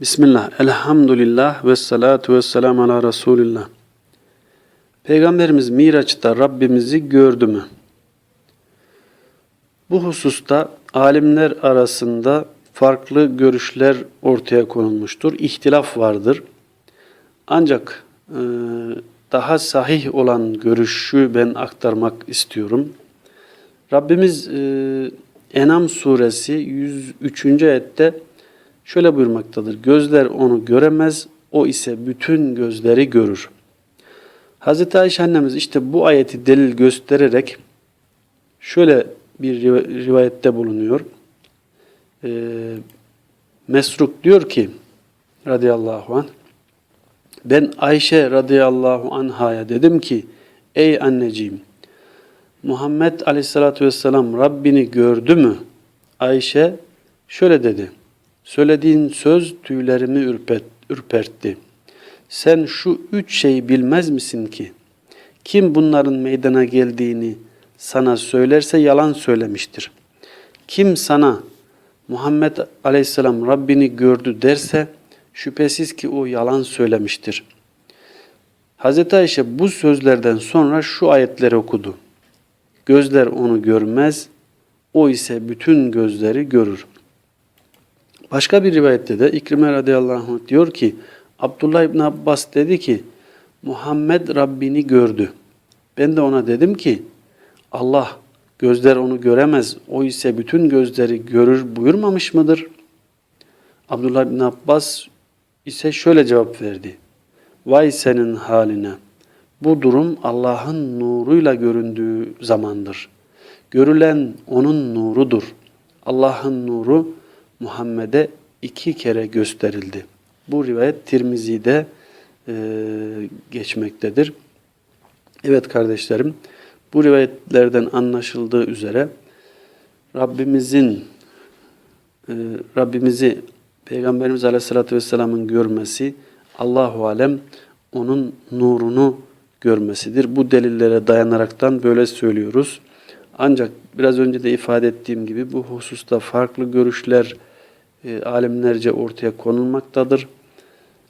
Bismillah, elhamdülillah ve salatu ve selamu ala Resulillah. Peygamberimiz Miraç'ta Rabbimizi gördü mü? Bu hususta alimler arasında farklı görüşler ortaya konulmuştur. İhtilaf vardır. Ancak e, daha sahih olan görüşü ben aktarmak istiyorum. Rabbimiz e, Enam suresi 103. ayette şöyle buyurmaktadır. Gözler onu göremez, o ise bütün gözleri görür. Hazreti Ayşe annemiz işte bu ayeti delil göstererek şöyle bir riv- rivayette bulunuyor. Ee, Mesruk diyor ki radıyallahu anh ben Ayşe radıyallahu anhaya dedim ki ey anneciğim Muhammed aleyhissalatü vesselam Rabbini gördü mü? Ayşe şöyle dedi. Söylediğin söz tüylerimi ürpet, ürpertti. Sen şu üç şeyi bilmez misin ki? Kim bunların meydana geldiğini sana söylerse yalan söylemiştir. Kim sana Muhammed aleyhisselam Rabbini gördü derse şüphesiz ki o yalan söylemiştir. Hz. Ayşe bu sözlerden sonra şu ayetleri okudu. Gözler onu görmez, o ise bütün gözleri görür. Başka bir rivayette de İkrime radıyallahu anh diyor ki Abdullah İbn Abbas dedi ki Muhammed Rabbini gördü. Ben de ona dedim ki Allah gözler onu göremez o ise bütün gözleri görür buyurmamış mıdır? Abdullah İbn Abbas ise şöyle cevap verdi. Vay senin haline. Bu durum Allah'ın nuruyla göründüğü zamandır. Görülen onun nurudur. Allah'ın nuru Muhammed'e iki kere gösterildi. Bu rivayet Tirmizi'de e, geçmektedir. Evet kardeşlerim, bu rivayetlerden anlaşıldığı üzere Rabbimizin e, Rabbimizi Peygamberimiz Aleyhisselatü Vesselam'ın görmesi Allahu alem onun nurunu görmesidir. Bu delillere dayanaraktan böyle söylüyoruz. Ancak biraz önce de ifade ettiğim gibi bu hususta farklı görüşler e, alimlerce ortaya konulmaktadır.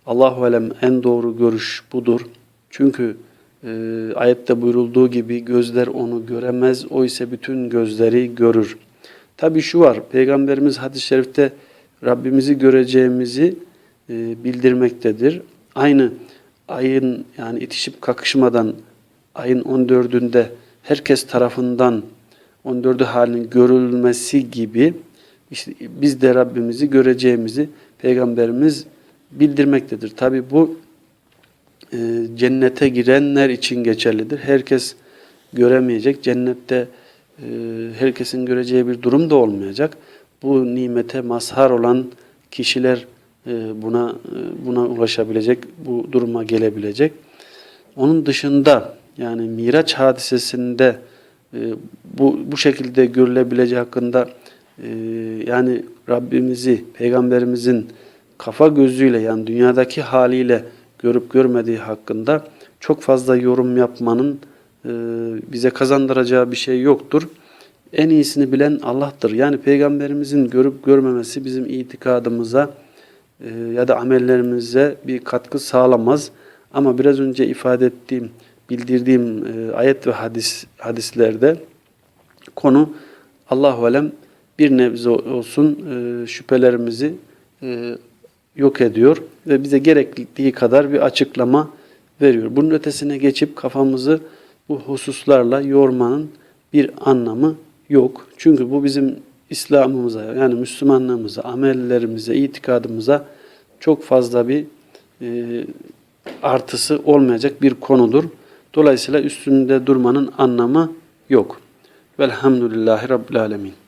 Allahu alem en doğru görüş budur. Çünkü e, ayette buyurulduğu gibi gözler onu göremez, o ise bütün gözleri görür. Tabi şu var, Peygamberimiz hadis-i şerifte Rabbimizi göreceğimizi e, bildirmektedir. Aynı ayın yani itişip kakışmadan ayın 14'ünde herkes tarafından 14'ü halinin görülmesi gibi işte biz de Rabbimizi göreceğimizi Peygamberimiz bildirmektedir. Tabi bu e, cennete girenler için geçerlidir. Herkes göremeyecek. Cennette e, herkesin göreceği bir durum da olmayacak. Bu nimete mazhar olan kişiler e, buna e, buna ulaşabilecek, bu duruma gelebilecek. Onun dışında yani Miraç hadisesinde e, bu bu şekilde görülebileceği hakkında e, yani Rabbimizi, Peygamberimizin kafa gözüyle yani dünyadaki haliyle görüp görmediği hakkında çok fazla yorum yapmanın e, bize kazandıracağı bir şey yoktur. En iyisini bilen Allah'tır. Yani Peygamberimizin görüp görmemesi bizim itikadımıza e, ya da amellerimize bir katkı sağlamaz. Ama biraz önce ifade ettiğim, bildirdiğim e, ayet ve hadis hadislerde konu Allahu alem bir nebze olsun e, şüphelerimizi e, yok ediyor ve bize gerektiği kadar bir açıklama veriyor. Bunun ötesine geçip kafamızı bu hususlarla yormanın bir anlamı yok. Çünkü bu bizim İslam'ımıza yani Müslümanlığımıza, amellerimize, itikadımıza çok fazla bir e, artısı olmayacak bir konudur. Dolayısıyla üstünde durmanın anlamı yok. Velhamdülillahi Rabbil Alemin.